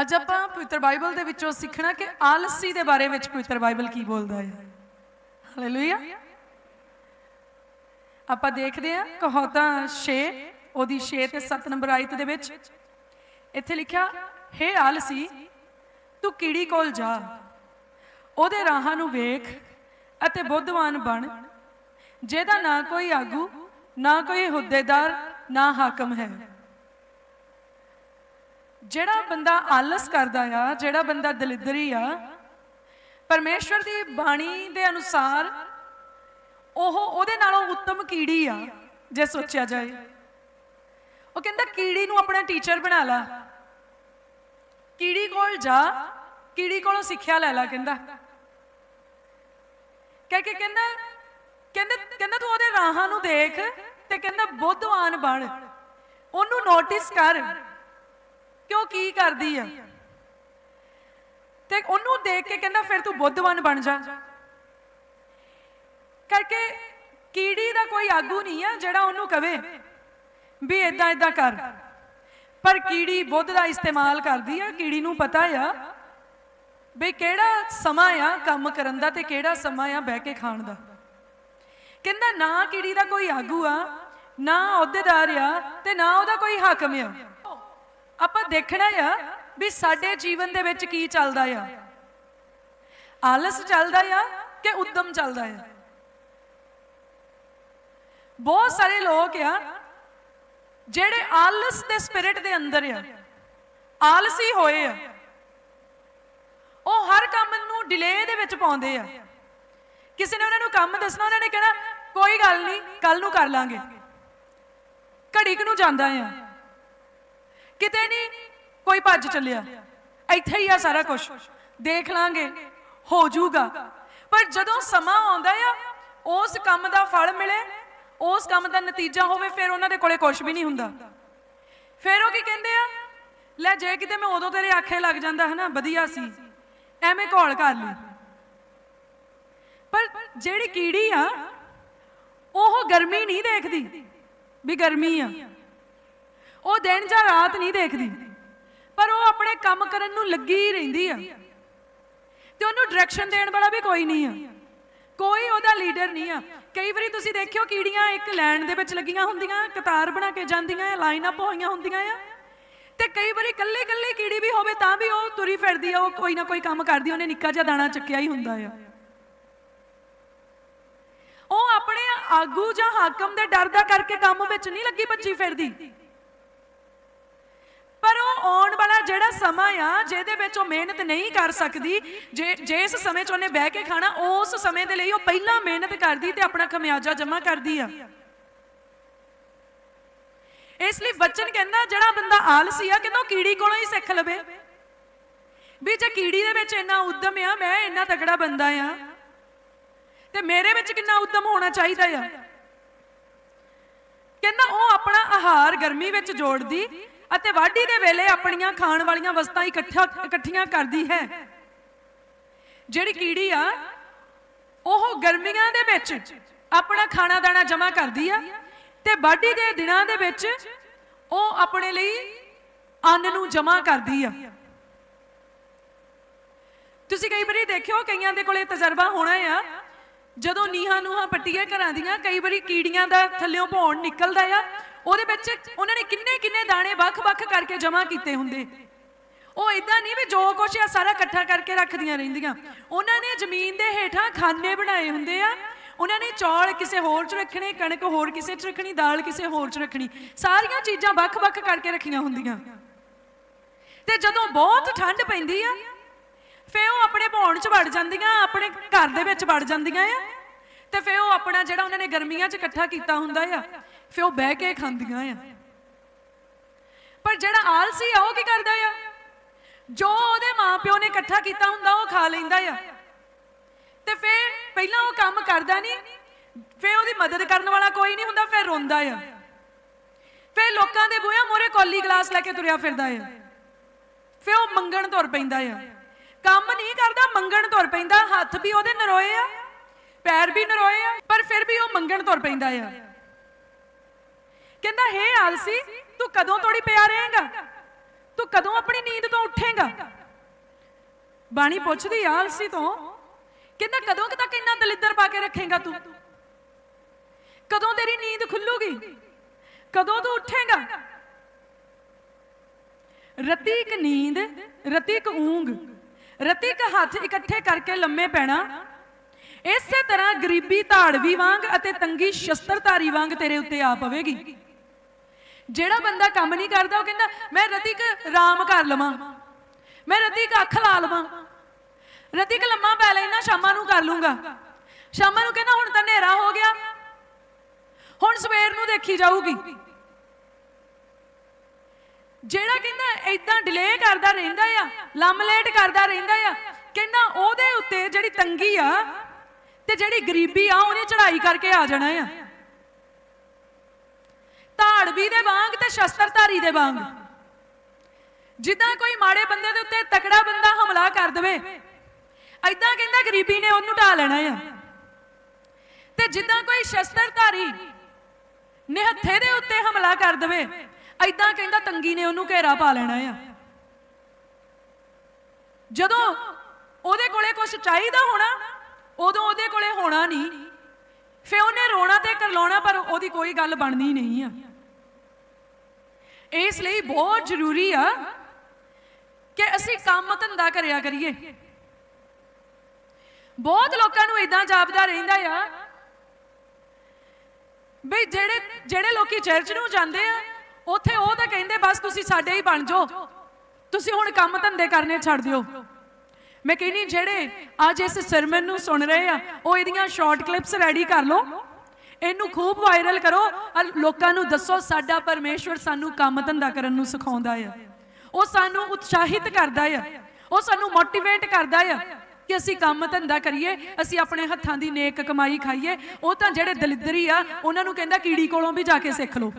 ਅੱਜ ਆਪਾਂ ਪਵਿੱਤਰ ਬਾਈਬਲ ਦੇ ਵਿੱਚੋਂ ਸਿੱਖਣਾ ਕਿ ਆਲਸੀ ਦੇ ਬਾਰੇ ਵਿੱਚ ਪਵਿੱਤਰ ਬਾਈਬਲ ਕੀ ਬੋਲਦਾ ਹੈ। ਹਾਲੇਲੂਇਆ ਆਪਾਂ ਦੇਖਦੇ ਹਾਂ ਕਹੌਤਾ 6 ਉਹਦੀ 6 ਤੇ 7 ਨੰਬਰ ਆਇਤ ਦੇ ਵਿੱਚ ਇੱਥੇ ਲਿਖਿਆ, ਹੇ ਆਲਸੀ, ਤੂੰ ਕੀੜੀ ਕੋਲ ਜਾ। ਉਹਦੇ ਰਾਹਾਂ ਨੂੰ ਵੇਖ ਅਤੇ ਬੁੱਧਵਾਨ ਬਣ। ਜਿਹਦਾ ਨਾ ਕੋਈ ਆਗੂ, ਨਾ ਕੋਈ ਹੁੱਦੇਦਾਰ, ਨਾ ਹਾਕਮ ਹੈ। ਜਿਹੜਾ ਬੰਦਾ ਆਲਸ ਕਰਦਾ ਆ, ਜਿਹੜਾ ਬੰਦਾ ਦਲਿਦਰੀ ਆ, ਪਰਮੇਸ਼ਵਰ ਦੀ ਬਾਣੀ ਦੇ ਅਨੁਸਾਰ ਉਹ ਉਹਦੇ ਨਾਲੋਂ ਉੱਤਮ ਕੀੜੀ ਆ, ਜੇ ਸੋਚਿਆ ਜਾਏ। ਉਹ ਕਹਿੰਦਾ, ਕੀੜੀ ਨੂੰ ਆਪਣਾ ਟੀਚਰ ਬਣਾ ਲਾ। ਕੀੜੀ ਕੋਲ ਜਾ, ਕੀੜੀ ਕੋਲੋਂ ਸਿੱਖਿਆ ਲੈ ਲਾ, ਕਹਿੰਦਾ। ਕਹਿ ਕੇ ਕਹਿੰਦਾ ਕਹਿੰਦਾ ਕਹਿੰਦਾ ਤੂੰ ਉਹਦੇ ਰਾਹਾਂ ਨੂੰ ਦੇਖ ਤੇ ਕਹਿੰਦਾ, ਬੁੱਧਵਾਨ ਬਣ। ਉਹਨੂੰ ਨੋਟਿਸ ਕਰ। ਕਿ ਉਹ ਕੀ ਕਰਦੀ ਆ? ਤੇ ਉਹਨੂੰ ਦੇਖ ਕੇ ਕਹਿੰਦਾ, ਫਿਰ ਤੂੰ ਬੁੱਧਵਾਨ ਬਣ ਜਾ। ਕਰਕੇ ਕੀੜੀ ਦਾ ਕੋਈ ਆਗੂ ਨਹੀਂ ਆ ਜਿਹੜਾ ਉਹਨੂੰ ਕਵੇ ਵੀ ਇਦਾਂ ਇਦਾਂ ਕਰ। ਪਰ ਕੀੜੀ ਬੁੱਧ ਦਾ ਇਸਤੇਮਾਲ ਕਰਦੀ ਆ। ਕੀੜੀ ਨੂੰ ਪਤਾ ਆ ਵੀ ਕਿਹੜਾ ਸਮਾਂ ਆ ਕੰਮ ਕਰਨ ਦਾ ਤੇ ਕਿਹੜਾ ਸਮਾਂ ਆ ਬਹਿ ਕੇ ਖਾਣ ਦਾ। ਕਹਿੰਦਾ, ਨਾ ਕੀੜੀ ਦਾ ਕੋਈ ਆਗੂ ਆ, ਨਾ ਅਹੁਦੇਦਾਰ ਆ ਤੇ ਨਾ ਉਹਦਾ ਕੋਈ ਹਾਕਮ ਆ। ਆਪਾਂ ਦੇਖਣਾ ਆ ਵੀ ਸਾਡੇ ਜੀਵਨ ਦੇ ਵਿੱਚ ਕੀ ਚੱਲਦਾ ਆ। ਆਲਸ ਚੱਲਦਾ ਆ ਕਿ ਉਦਮ ਚੱਲਦਾ ਆ। ਬਹੁਤ ਸਾਰੇ ਲੋਕ ਆ ਜਿਹੜੇ ਆਲਸ ਦੇ ਸਪਿਰਿਟ ਦੇ ਅੰਦਰ ਆ। ਆਲਸੀ ਹੋਏ ਆ। ਉਹ ਹਰ ਕੰਮ ਨੂੰ ਡਿਲੇ ਦੇ ਵਿੱਚ ਪਾਉਂਦੇ ਆ। ਕਿਸੇ ਨੇ ਉਹਨਾਂ ਨੂੰ ਕੰਮ ਦੱਸਣਾ, ਉਹਨਾਂ ਨੇ ਕਹਿਣਾ, ਕੋਈ ਗੱਲ ਨਹੀਂ ਕੱਲ ਨੂੰ ਕਰ ਲਾਂਗੇ। ਘੜੀ ਕਿ ਨੂੰ ਜਾਂਦਾ ਆ। ਕਿਤੇ ਨਹੀਂ, ਕੋਈ ਭੱਜ ਚੱਲਿਆ। ਇੱਥੇ ਹੀ ਆ ਸਾਰਾ ਕੁਝ ਦੇਖ ਲਾਂਗੇ, ਹੋ ਜਾਊਗਾ। ਪਰ ਜਦੋਂ ਸਮਾਂ ਆਉਂਦਾ ਆ, ਉਸ ਕੰਮ ਦਾ ਫਲ ਮਿਲੇ, ਉਸ ਕੰਮ ਦਾ ਨਤੀਜਾ ਹੋਵੇ, ਫਿਰ ਉਹਨਾਂ ਦੇ ਕੋਲੇ ਕੁਝ ਵੀ ਨਹੀਂ ਹੁੰਦਾ। ਫਿਰ ਉਹ ਕੀ ਕਹਿੰਦੇ ਆ? ਲੈ, ਜੇ ਕਿਤੇ ਮੈਂ ਉਦੋਂ ਤੇਰੇ ਆਖੇ ਲੱਗ ਜਾਂਦਾ ਹੈ ਨਾ ਵਧੀਆ ਸੀ। ਐਵੇਂ ਘੋਲ ਕਰ ਲਈ। ਪਰ ਜਿਹੜੀ ਕੀੜੀ ਆ, ਉਹ ਗਰਮੀ ਨਹੀਂ ਦੇਖਦੀ, ਵੀ ਗਰਮੀ ਆ। ਉਹ ਦਿਨ ਜਾਂ ਰਾਤ ਨਹੀਂ ਦੇਖਦੀ। ਪਰ ਉਹ ਆਪਣੇ ਕੰਮ ਕਰਨ ਨੂੰ ਲੱਗੀ ਰਹਿੰਦੀ ਆ। ਤੇ ਉਹਨੂੰ ਡਾਇਰੈਕਸ਼ਨ ਦੇਣ ਵਾਲਾ ਵੀ ਕੋਈ ਨਹੀਂ ਆ। ਕੋਈ ਉਹਦਾ ਲੀਡਰ ਨਹੀਂ ਆ। ਕਈ ਵਾਰੀ ਤੁਸੀਂ ਦੇਖਿਓ ਕੀੜੀਆਂ ਇੱਕ ਲਾਈਨ ਦੇ ਵਿੱਚ ਲੱਗੀਆਂ ਹੁੰਦੀਆਂ, ਕਤਾਰ ਬਣਾ ਕੇ ਜਾਂਦੀਆਂ ਆ ਲਾਈਨ ਅਪ ਹੋਈਆਂ ਹੁੰਦੀਆਂ ਆ। ਤੇ ਕਈ ਵਾਰੀ ਕੱਲੇ ਕੱਲੇ ਕੀੜੀ ਵੀ ਹੋਵੇ ਤਾਂ ਵੀ ਉਹ ਤੁਰੀ ਫਿਰਦੀ ਆ, ਉਹ ਕੋਈ ਨਾ ਕੋਈ ਕੰਮ ਕਰਦੀ, ਉਹਨੇ ਨਿੱਕਾ ਜਿਹਾ ਦਾਣਾ ਚੱਕਿਆ ਹੀ ਹੁੰਦਾ ਆ। ਉਹ ਆਪਣੇ ਆਗੂ ਜਾਂ ਹਾਕਮ ਦੇ ਡਰ ਦਾ ਕਰਕੇ ਕੰਮ ਵਿੱਚ ਨਹੀਂ ਲੱਗੀ ਭੱਜੀ ਫਿਰਦੀ। ਪਰ ਉਹ ਆਉਣ ਵਾਲਾ ਜਿਹੜਾ ਸਮਾਂ ਆ, ਜਿਹਦੇ ਵਿੱਚ ਉਹ ਮਿਹਨਤ ਨਹੀਂ ਕਰ ਸਕਦੀ, ਜੇ, ਜਿਸ ਸਮੇਂ 'ਚ ਉਹਨੇ ਬਹਿ ਕੇ ਖਾਣਾ, ਉਸ ਸਮੇਂ ਦੇ ਲਈ ਉਹ ਪਹਿਲਾਂ ਮਿਹਨਤ ਕਰਦੀ ਤੇ ਆਪਣਾ ਖਮਿਆਜਾ ਜਮ੍ਹਾਂ ਕਰਦੀ ਆ। ਇਸ ਲਈ ਬਚਨ ਕਹਿੰਦਾ, ਜਿਹੜਾ ਬੰਦਾ ਆਲਸੀ ਆ, ਕਹਿੰਦਾ ਉਹ ਕੀੜੀ ਕੋਲੋਂ ਹੀ ਸਿੱਖ ਲਵੇ। ਵੀ ਜੇ ਕੀੜੀ ਦੇ ਵਿੱਚ ਇੰਨਾ ਉਦਮ ਆ, ਮੈਂ ਇੰਨਾ ਤਗੜਾ ਬੰਦਾ ਆ, ਤੇ ਮੇਰੇ ਵਿੱਚ ਕਿੰਨਾ ਉਦਮ ਹੋਣਾ ਚਾਹੀਦਾ ਆ। ਕਹਿੰਦਾ ਉਹ ਆਪਣਾ ਆਹਾਰ ਗਰਮੀ ਵਿੱਚ ਜੋੜਦੀ ਅਤੇ ਵਾਢੀ ਦੇ ਵੇਲੇ ਆਪਣੀਆਂ ਖਾਣ ਵਾਲੀਆਂ ਵਸਤਾਂ ਇਕੱਠਾ ਇਕੱਠੀਆਂ ਕਰਦੀ ਹੈ। ਜਿਹੜੀ ਕੀੜੀ ਆ, ਉਹ ਗਰਮੀਆਂ ਦੇ ਵਿੱਚ ਆਪਣਾ ਖਾਣਾ ਦਾਣਾ ਜਮ੍ਹਾਂ ਕਰਦੀ ਆ ਤੇ ਵਾਢੀ ਦੇ ਦਿਨਾਂ ਦੇ ਵਿੱਚ ਉਹ ਆਪਣੇ ਲਈ ਅੰਨ ਨੂੰ ਜਮ੍ਹਾਂ ਕਰਦੀ ਆ। ਤੁਸੀਂ ਕਈ ਵਾਰੀ ਦੇਖਿਓ, ਕਈਆਂ ਦੇ ਕੋਲੇ ਤਜਰਬਾ ਹੋਣਾ ਆ, ਜਦੋਂ ਨੀਹਾਂ ਨੂਹਾਂ ਪੱਟੀਆਂ ਘਰਾਂ ਦੀਆਂ ਕਈ ਵਾਰੀ ਕੀੜੀਆਂ ਦਾ ਥੱਲਿਓਂ ਭੌਣ ਨਿਕਲਦਾ ਆ ਉਹਦੇ ਵਿੱਚ ਉਹਨਾਂ ਨੇ ਕਿੰਨੇ ਕਿੰਨੇ ਦਾਣੇ ਵੱਖ-ਵੱਖ ਕਰਕੇ ਜਮ੍ਹਾਂ ਕੀਤੇ ਹੁੰਦੇ। ਉਹ ਇਦਾਂ ਨਹੀਂ ਵੀ ਜੋ ਕੁਛ ਆ ਸਾਰਾ ਇਕੱਠਾ ਕਰਕੇ ਰੱਖਦੀਆਂ ਰਹਿੰਦੀਆਂ। ਉਹਨਾਂ ਨੇ ਜ਼ਮੀਨ ਦੇ ਹੇਠਾਂ ਖਾਨੇ ਬਣਾਏ ਹੁੰਦੇ ਆ। ਉਹਨਾਂ ਨੇ ਚੌਲ ਕਿਸੇ ਹੋਰ 'ਚ ਰੱਖਣੇ, ਕਣਕ ਹੋਰ ਕਿਸੇ 'ਚ ਰੱਖਣੀ, ਦਾਲ ਕਿਸੇ ਹੋਰ 'ਚ ਰੱਖਣੀ। ਸਾਰੀਆਂ ਚੀਜ਼ਾਂ ਵੱਖ-ਵੱਖ ਕਰਕੇ ਰੱਖੀਆਂ ਹੁੰਦੀਆਂ। ਤੇ ਜਦੋਂ ਬਹੁਤ ਠੰਡ ਪੈਂਦੀ ਆ ਫੇ ਉਹ ਆਪਣੇ ਭੌਣ 'ਚ ਵੜ ਜਾਂਦੀਆਂ, ਆਪਣੇ ਘਰ ਦੇ ਵਿੱਚ ਵੜ ਜਾਂਦੀਆਂ ਆ। ਤੇ ਫੇ ਉਹ ਆਪਣਾ ਜਿਹੜਾ ਉਹਨਾਂ ਨੇ ਗਰਮੀਆਂ 'ਚ ਇਕੱਠਾ ਕੀਤਾ ਹੁੰਦਾ ਆ ਫੇ ਉਹ ਬਹਿ ਕੇ ਖਾਂਦੀਆਂ ਆ। ਪਰ ਜਿਹੜਾ ਆਲਸੀ ਆ, ਉਹ ਕੀ ਕਰਦਾ ਆ? ਜੋ ਉਹਦੇ ਮਾਪਿਓ ਨੇ ਇਕੱਠਾ ਕੀਤਾ ਹੁੰਦਾ, ਉਹ ਖਾ ਲੈਂਦਾ ਆ। ਤੇ ਫੇ ਪਹਿਲਾਂ ਉਹ ਕੰਮ ਕਰਦਾ ਨਹੀਂ ਫੇ ਉਹਦੀ ਮਦਦ ਕਰਨ ਵਾਲਾ ਕੋਈ ਨਹੀਂ ਹੁੰਦਾ, ਫਿਰ ਰੋਂਦਾ ਆ। ਫਿਰ ਲੋਕਾਂ ਦੇ ਬੂਹਿਆਂ ਮੋਰੇ ਕੌਲੀ ਗਲਾਸ ਲੈ ਕੇ ਤੁਰਿਆ ਫਿਰਦਾ ਆ। ਫੇ ਉਹ ਮੰਗਣ ਤੁਰ ਪੈਂਦਾ ਆ। ਕੰਮ ਨਹੀਂ ਕਰਦਾ, ਮੰਗਣ ਤੁਰ ਪੈਂਦਾ, ਹੱਥ ਵੀ ਉਹਦੇ ਨਰੋਏ ਆ, ਪੈਰ ਵੀ ਨਰੋਏ ਆ, ਪਰ ਫਿਰ ਵੀ ਉਹ ਮੰਗਣ ਤੁਰ ਪੈਂਦਾ ਆ। ਕਹਿੰਦਾ, ਹੇ ਆਲਸੀ, ਤੂੰ ਕਦੋਂ ਤੋੜੀ ਪਿਆ ਰਹੇਗਾ? ਤੂੰ ਕਦੋਂ ਆਪਣੀ ਨੀਂਦ ਤੋਂ ਉੱਠੇਗਾ? ਬਾਣੀ ਪੁੱਛਦੀ ਆ ਤੋਂ, ਕਹਿੰਦਾ, ਕਦੋਂ ਤੱਕ ਇੰਨਾ ਦਲਿੱਦਰ ਪਾ ਕੇ ਰੱਖੇਗਾ ਤੂੰ? ਕਦੋਂ ਤੇਰੀ ਨੀਂਦ ਖੁੱਲੂਗੀ? ਕਦੋਂ ਤੂੰ ਉੱਠੇਗਾ? ਰਤੀ ਇੱਕ ਨੀਂਦ, ਰਤੀ ਇੱਕ ਊਂਗ, ਰਤੀ ਇੱਕ ਹੱਥ ਇਕੱਠੇ ਕਰਕੇ ਲੰਮੇ ਪੈਣਾ, ਇਸੇ ਤਰ੍ਹਾਂ ਗਰੀਬੀ ਧਾੜਵੀ ਵਾਂਗ ਅਤੇ ਤੰਗੀ ਸ਼ਸਤਰਧਾਰੀ ਵਾਂਗ ਤੇਰੇ ਉੱਤੇ ਆ ਪਵੇਗੀ। ਜਿਹੜਾ ਬੰਦਾ ਕੰਮ ਨਹੀਂ ਕਰਦਾ, ਉਹ ਕਹਿੰਦਾ, ਮੈਂ ਰਤੀ ਕ ਰਾਮ ਕਰ ਲਵਾਂ। ਮੈਂ ਰਤੀ ਅੱਖ ਲਾ ਲਵਾਂ। ਰਤੀ ਲੰਮਾ ਪੈ ਲੈਣਾ ਸ਼ਾਮਾਂ ਨੂੰ ਕਰ ਲੂੰਗਾ। ਸ਼ਾਮਾਂ ਨੂੰ ਕਹਿੰਦਾ, ਹੁਣ ਤਾਂ ਹਨੇਰਾ ਹੋ ਗਿਆ। ਹੁਣ ਸਵੇਰ ਨੂੰ ਦੇਖੀ ਜਾਊਗੀ। ਜਿਹੜਾ ਕਹਿੰਦਾ ਇਦਾਂ ਡਿਲੇ ਕਰਦਾ ਰਹਿੰਦਾ ਆ, ਲੰਮ ਲੇਟ ਕਰਦਾ ਰਹਿੰਦਾ ਆ, ਕਹਿੰਦਾ ਉਹਦੇ ਉੱਤੇ ਜਿਹੜੀ ਤੰਗੀ ਆ, ਤੇ ਜਿਹੜੀ ਗਰੀਬੀ ਆ, ਉਹਨੇ ਚੜਾਈ ਕਰਕੇ ਆ ਜਾਣਾ ਆ। ਧਾੜਵੀ ਦੇ ਵਾਂਗ ਤੇ ਸ਼ਸਤਰਧਾਰੀ ਦੇ ਵਾਂਗ। ਜਿੱਦਾਂ ਕੋਈ ਮਾੜੇ ਬੰਦੇ ਦੇ ਉੱਤੇ ਤਕੜਾ ਬੰਦਾ ਹਮਲਾ ਕਰ ਦਵੇ ਐਦਾਂ ਕਹਿੰਦਾ ਗਰੀਬੀ ਨੇ ਉਹਨੂੰ ਢਾ ਲੈਣਾ ਆ। ਤੇ ਜਿੱਦਾਂ ਕੋਈ ਸ਼ਸਤਰਧਾਰੀ ਨਿਹੱਥੇ ਦੇ ਉੱਤੇ ਹਮਲਾ ਕਰ ਦਵੇ ਐਦਾਂ ਕਹਿੰਦਾ ਤੰਗੀ ਨੇ ਉਹਨੂੰ ਘੇਰਾ ਪਾ ਲੈਣਾ ਆ। ਜਦੋਂ ਉਹਦੇ ਕੋਲੇ ਕੁਝ ਚਾਹੀਦਾ ਹੋਣਾ, ਉਦੋਂ ਉਹਦੇ ਕੋਲੇ ਹੋਣਾ ਨਹੀਂ। ਫੇ ਉਹਨੇ ਰੋਣਾ ਤੇ ਕਰਲਾਉਣਾ, ਪਰ ਉਹਦੀ ਕੋਈ ਗੱਲ ਬਣਨੀ ਨਹੀਂ ਆ। ਇਸ ਲਈ ਬਹੁਤ ਜ਼ਰੂਰੀ ਆ ਕਿ ਅਸੀਂ ਕੰਮ ਧੰਦਾ ਕਰਿਆ ਕਰੀਏ। ਬਹੁਤ ਲੋਕਾਂ ਨੂੰ ਇਦਾਂ ਜਾਪਦਾ ਰਹਿੰਦਾ ਆ ਬਈ ਜਿਹੜੇ ਜਿਹੜੇ ਲੋਕੀ ਚਰਚ ਨੂੰ ਜਾਂਦੇ ਆ, ਉੱਥੇ ਉਹ ਤਾਂ ਕਹਿੰਦੇ, ਬਸ ਤੁਸੀਂ ਸਾਡੇ ਹੀ ਬਣ ਜਾਓ। ਤੁਸੀਂ ਹੁਣ ਕੰਮ ਧੰਦੇ ਕਰਨੇ ਛੱਡ ਦਿਓ। ਮੈਂ ਕਹਿੰਨੀ ਜਿਹੜੇ ਅੱਜ ਇਸ ਸਰਮਨ ਨੂੰ ਸੁਣ ਰਹੇ ਆ, ਉਹ ਇਹਦੀਆਂ ਸ਼ਾਰਟ ਕਲਿੱਪਸ ਰੈਡੀ ਕਰ ਲਓ। ਇਹਨੂੰ ਖੂਬ ਵਾਇਰਲ ਕਰੋ। ਲੋਕਾਂ ਨੂੰ ਦੱਸੋ ਸਾਡਾ ਪਰਮੇਸ਼ਵਰ ਸਾਨੂੰ ਕੰਮ ਧੰਦਾ ਕਰਨ ਨੂੰ ਸਿਖਾਉਂਦਾ ਆ। ਉਹ ਸਾਨੂੰ ਉਤਸ਼ਾਹਿਤ ਕਰਦਾ ਆ। ਉਹ ਸਾਨੂੰ ਮੋਟੀਵੇਟ ਕਰਦਾ ਆ ਕਿ ਅਸੀਂ ਕੰਮ ਧੰਦਾ ਕਰੀਏ, ਅਸੀਂ ਆਪਣੇ ਹੱਥਾਂ ਦੀ ਨੇਕ ਕਮਾਈ ਖਾਈਏ। ਉਹ ਤਾਂ ਜਿਹੜੇ ਦਲਿਦਰੀ ਆ, ਉਹਨਾਂ ਨੂੰ ਕਹਿੰਦਾ ਕੀੜੀ ਕੋਲੋਂ ਵੀ ਜਾ ਕੇ ਸਿੱਖ ਲਓ।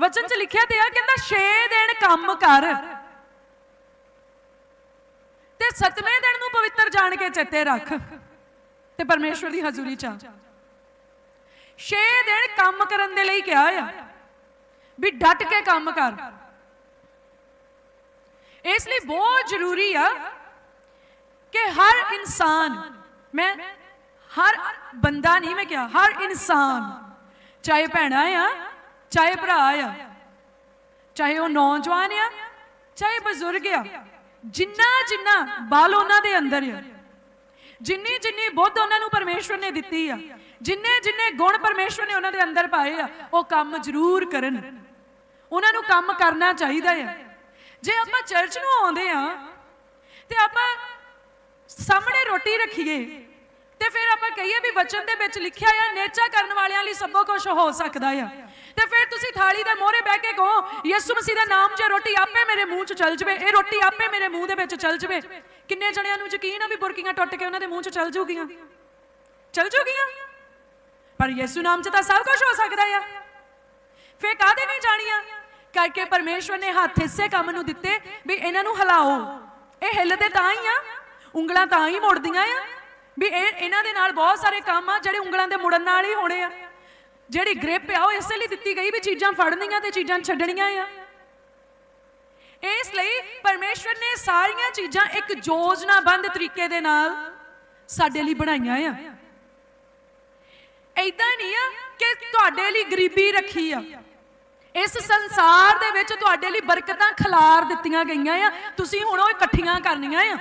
ਵਚਨ 'ਚ ਲਿਖਿਆ ਤੇ ਆ, ਕਹਿੰਦਾ 6 ਦਿਨ ਕੰਮ ਕਰ। ਤੇ ਸਤਵੇਂ ਦਿਨ ਨੂੰ ਪਵਿੱਤਰ ਜਾਣ ਕੇ ਚੇਤੇ ਰੱਖ। ਤੇ ਪਰਮੇਸ਼ਵਰ ਦੀ ਹਜ਼ੂਰੀ 'ਚ ਆ। 6 ਦਿਨ ਕੰਮ ਕਰਨ ਦੇ ਲਈ ਕਿਹਾ ਆ ਵੀ ਡਟ ਕੇ ਕੰਮ ਕਰ। ਇਸ ਲਈ ਬਹੁਤ ਜ਼ਰੂਰੀ ਆ ਕਿ ਹਰ ਇਨਸਾਨ, ਮੈਂ ਹਰ ਬੰਦਾ ਨਹੀਂ ਮੈਂ ਕਿਹਾ, ਹਰ ਇਨਸਾਨ, ਚਾਹੇ ਭੈਣਾ ਆ, ਚਾਹੇ ਭਰਾ ਆ, ਚਾਹੇ ਉਹ ਨੌਜਵਾਨ ਆ, ਚਾਹੇ ਬਜ਼ੁਰਗ ਆ, ਜਿੰਨਾ ਜਿੰਨਾ ਬਲ ਉਹਨਾਂ ਦੇ ਅੰਦਰ ਆ ਜਿੰਨੀ ਜਿੰਨੀ ਬੁੱਧ ਉਹਨਾਂ ਨੂੰ ਪਰਮੇਸ਼ਵਰ ਨੇ ਦਿੱਤੀ ਆ, ਜਿੰਨੇ ਜਿੰਨੇ ਗੁਣ ਪਰਮੇਸ਼ਵਰ ਨੇ ਉਹਨਾਂ ਦੇ ਅੰਦਰ ਪਾਏ ਆ, ਉਹ ਕੰਮ ਜ਼ਰੂਰ ਕਰਨ। ਉਹਨਾਂ ਨੂੰ ਕੰਮ ਕਰਨਾ ਚਾਹੀਦਾ ਆ। ਜੇ ਆਪਾਂ ਚਰਚ ਨੂੰ ਆਉਂਦੇ ਆ, ਤੇ ਆਪਾਂ ਸਾਹਮਣੇ ਰੋਟੀ ਰੱਖੀਏ, ਤੇ ਫਿਰ ਆਪਾਂ ਕਹੀਏ ਵੀ ਵਚਨ ਦੇ ਵਿੱਚ ਲਿਖਿਆ ਆ, ਨੇਚਾ ਕਰਨ ਵਾਲਿਆਂ ਲਈ ਸਭੋ ਕੁਝ ਹੋ ਸਕਦਾ ਆ। ਤੇ ਫਿਰ ਤੁਸੀਂ ਥਾਲੀ ਦੇ ਮੋਹਰੇ ਬਹਿ ਕੇ ਕਹੋ, ਯਿਸੂ ਮਸੀਹ ਦਾ ਨਾਮ ਜੇ ਰੋਟੀ ਆਪੇ ਮੇਰੇ ਮੂੰਹ 'ਚ ਚੱਲ ਜਵੇ, ਇਹ ਰੋਟੀ ਆਪੇ ਮੇਰੇ ਮੂੰਹ ਦੇ ਵਿੱਚ ਚੱਲ ਜਵੇ। ਕਿੰਨੇ ਜਣਿਆਂ ਨੂੰ ਯਕੀਨ ਆ ਵੀ ਬੁਰਕੀਆਂ ਟੁੱਟ ਕੇ ਉਹਨਾਂ ਦੇ ਮੂੰਹ 'ਚ ਚਲ ਜੂਗੀਆਂ ਚਲ ਜੂਗੀਆਂ ਪਰ ਯਿਸੂ ਨਾਮ 'ਚ ਤਾਂ ਸਭ ਕੁਝ ਹੋ ਸਕਦਾ ਆ। ਫੇ ਕਾਹਦੇ ਨਹੀਂ ਜਾਣੀਆਂ? ਕਰਕੇ ਪਰਮੇਸ਼ਵਰ ਨੇ ਹੱਥ ਇਸੇ ਕੰਮ ਨੂੰ ਦਿੱਤੇ ਵੀ ਇਹਨਾਂ ਨੂੰ ਹਿਲਾਓ। ਇਹ ਹਿੱਲਦੇ ਤਾਂ ਹੀ ਆ, ਉਂਗਲਾਂ ਤਾਂ ਹੀ ਮੁੜਦੀਆਂ ਆ। ਵੀ ਇਹ ਇਹਨਾਂ ਦੇ ਨਾਲ ਬਹੁਤ ਸਾਰੇ ਕੰਮ ਆ, ਜਿਹੜੇ ਉਂਗਲਾਂ ਦੇ ਮੁੜਨ ਨਾਲ ਹੀ ਹੋਣੇ ਆ। ਜਿਹੜੀ ਗ੍ਰਿਪ ਆ, ਉਹ ਇਸੇ ਲਈ ਦਿੱਤੀ ਗਈ ਵੀ ਚੀਜ਼ਾਂ ਫੜਨੀਆਂ ਤੇ ਚੀਜ਼ਾਂ ਛੱਡਣੀਆਂ ਆ। ਇਸ ਲਈ ਪਰਮੇਸ਼ਵਰ ਨੇ ਸਾਰੀਆਂ ਚੀਜ਼ਾਂ ਇੱਕ ਯੋਜਨਾਬੰਦ ਤਰੀਕੇ ਦੇ ਨਾਲ ਸਾਡੇ ਲਈ ਬਣਾਈਆਂ ਆ। ਐਦਾਂ ਨਹੀਂ ਆ ਕਿ ਤੁਹਾਡੇ ਲਈ ਗਰੀਬੀ ਰੱਖੀ ਆ। ਇਸ ਸੰਸਾਰ ਦੇ ਵਿੱਚ ਤੁਹਾਡੇ ਲਈ ਬਰਕਤਾਂ ਖਿਲਾਰ ਦਿੱਤੀਆਂ ਗਈਆਂ ਆ। ਤੁਸੀਂ ਹੁਣ ਉਹ ਇਕੱਠੀਆਂ ਕਰਨੀਆਂ ਆ।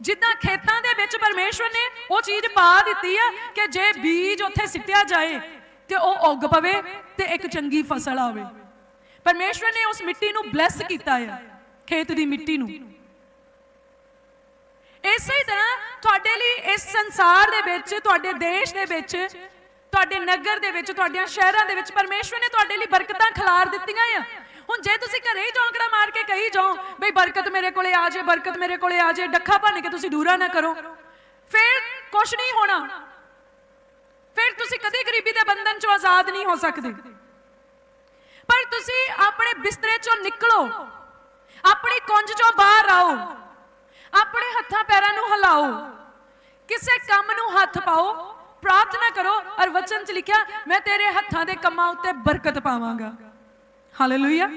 ਜਿੱਦਾਂ ਖੇਤਾਂ ਦੇ ਵਿੱਚ ਪਰਮੇਸ਼ਵਰ ਨੇ ਉਹ ਚੀਜ਼ ਪਾ ਦਿੱਤੀ ਆ ਕਿ ਜੇ ਬੀਜ ਉੱਥੇ ਸਿੱਟਿਆ ਜਾਏ ਤੇ ਉਹ ਉੱਗ ਪਵੇ ਤੇ ਇੱਕ ਚੰਗੀ ਫਸਲ ਆਵੇ। ਪਰਮੇਸ਼ਵਰ ਨੇ ਉਸ ਮਿੱਟੀ ਨੂੰ ਬਲੈਸ ਕੀਤਾ ਆ, ਖੇਤ ਦੀ ਮਿੱਟੀ ਨੂੰ। ਇਸੇ ਤਰ੍ਹਾਂ ਤੁਹਾਡੇ ਲਈ ਇਸ ਸੰਸਾਰ ਦੇ ਵਿੱਚ, ਤੁਹਾਡੇ ਦੇਸ਼ ਦੇ ਵਿੱਚ, ਤੁਹਾਡੇ ਨਗਰ ਦੇ ਵਿੱਚ, ਤੁਹਾਡੀਆਂ ਸ਼ਹਿਰਾਂ ਦੇ ਵਿੱਚ ਪਰਮੇਸ਼ਵਰ ਨੇ ਤੁਹਾਡੇ ਲਈ ਬਰਕਤਾਂ ਖਿਲਾਰ ਦਿੱਤੀਆਂ ਆ। ਹੁਣ ਜੇ ਤੁਸੀਂ ਘਰੇ ਹੀ ਜੌਂਕੜਾ ਮਾਰ ਕੇ ਕਹੀ ਜਾਓ, ਬਈ ਬਰਕਤ ਮੇਰੇ ਕੋਲੇ ਆ ਜੇ, ਬਰਕਤ ਮੇਰੇ ਕੋਲੇ ਆ ਜੇ, ਡੱਖਾ ਭੰਨ ਕੇ ਤੁਸੀਂ ਦੂਰਾ ਨਾ ਕਰੋ। ਫਿਰ ਕੁਝ ਨਹੀਂ ਹੋਣਾ। ਫਿਰ ਤੁਸੀਂ ਕਦੇ ਗਰੀਬੀ ਦੇ ਬੰਧਨ ਚੋਂ ਆਜ਼ਾਦ ਨਹੀਂ ਹੋ ਸਕਦੇ। ਪਰ ਤੁਸੀਂ ਆਪਣੇ ਬਿਸਤਰੇ ਚੋਂ ਨਿਕਲੋ। ਆਪਣੀ ਕੁੰਜ ਚੋਂ ਬਾਹਰ ਆਓ। ਆਪਣੇ ਹੱਥਾਂ ਪੈਰਾਂ ਨੂੰ ਹਿਲਾਓ। ਕਿਸੇ ਕੰਮ ਨੂੰ ਹੱਥ ਪਾਓ। ਪ੍ਰਾਰਥਨਾ ਕਰੋ ਔਰ ਵਚਨ 'ਚ ਲਿਖਿਆ, ਮੈਂ ਤੇਰੇ ਹੱਥਾਂ ਦੇ ਕੰਮਾਂ ਉੱਤੇ ਬਰਕਤ ਪਾਵਾਂਗਾ। ਹਾਲੇਲੂਇਆ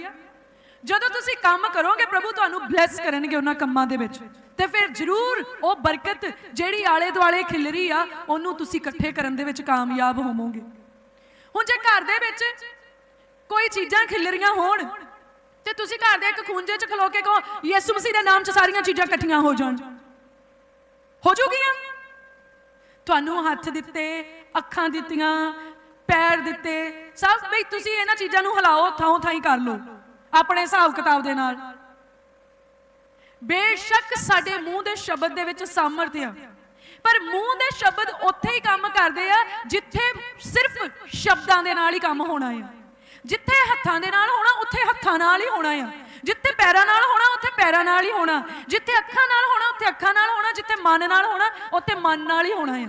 ਜਦੋਂ ਤੁਸੀਂ ਕੰਮ ਕਰੋਗੇ, ਪ੍ਰਭੂ ਤੁਹਾਨੂੰ ਬਲੈਸ ਕਰਨਗੇ ਉਹਨਾਂ ਕੰਮਾਂ ਦੇ ਵਿੱਚ। ਤੇ ਫਿਰ ਜ਼ਰੂਰ ਉਹ ਬਰਕਤ ਜਿਹੜੀ ਆਲੇ ਦੁਆਲੇ ਖਿਲਰੀ ਆ, ਉਹਨੂੰ ਤੁਸੀਂ ਇਕੱਠੇ ਕਰਨ ਦੇ ਵਿੱਚ ਕਾਮਯਾਬ ਹੋਵੋਗੇ। ਹੁਣ ਜੇ ਘਰ ਦੇ ਵਿੱਚ ਕੋਈ ਚੀਜ਼ਾਂ ਖਿਲਰੀਆਂ ਹੋਣ ਤੇ ਤੁਸੀਂ ਘਰ ਦੇ ਇੱਕ ਖੂੰਜੇ 'ਚ ਖਲੋ ਕੇ ਕਹੋ, ਯਿਸੂ ਮਸੀਹ ਦੇ ਨਾਮ 'ਚ ਸਾਰੀਆਂ ਚੀਜ਼ਾਂ ਇਕੱਠੀਆਂ ਹੋ ਜਾਣ। ਹੋ ਜੂਗੀਆਂ ਤੁਹਾਨੂੰ ਹੱਥ ਦਿੱਤੇ, ਅੱਖਾਂ ਦਿੱਤੀਆਂ, ਪੈਰ ਦਿੱਤੇ, ਸਭ ਬਈ ਤੁਸੀਂ ਇਹਨਾਂ ਚੀਜ਼ਾਂ ਨੂੰ ਹਿਲਾਓ ਥਾਂ ਥਾਂ ਹੀ ਕਰ ਲਓ, ਆਪਣੇ ਹਿਸਾਬ ਕਿਤਾਬ ਦੇ ਨਾਲ। ਬੇਸ਼ੱਕ ਸਾਡੇ ਮੂੰਹ ਦੇ ਸ਼ਬਦ ਦੇ ਵਿੱਚ ਸਾਮਰਥ ਆ, ਪਰ ਮੂੰਹ ਦੇ ਸ਼ਬਦ ਉੱਥੇ ਹੀ ਕੰਮ ਕਰਦੇ ਆ, ਜਿੱਥੇ ਸਿਰਫ ਸ਼ਬਦਾਂ ਦੇ ਨਾਲ ਹੀ ਕੰਮ ਹੋਣਾ ਆ। ਜਿੱਥੇ ਹੱਥਾਂ ਦੇ ਨਾਲ ਹੋਣਾ, ਉੱਥੇ ਹੱਥਾਂ ਨਾਲ ਹੀ ਹੋਣਾ ਆ। ਜਿੱਥੇ ਪੈਰਾਂ ਨਾਲ ਹੋਣਾ, ਉੱਥੇ ਪੈਰਾਂ ਨਾਲ ਹੀ ਹੋਣਾ। ਜਿੱਥੇ ਅੱਖਾਂ ਨਾਲ ਹੋਣਾ, ਉੱਥੇ ਅੱਖਾਂ ਨਾਲ ਹੋਣਾ। ਜਿੱਥੇ ਮਨ ਨਾਲ ਹੋਣਾ, ਉੱਥੇ ਮਨ ਨਾਲ ਹੀ ਹੋਣਾ ਆ।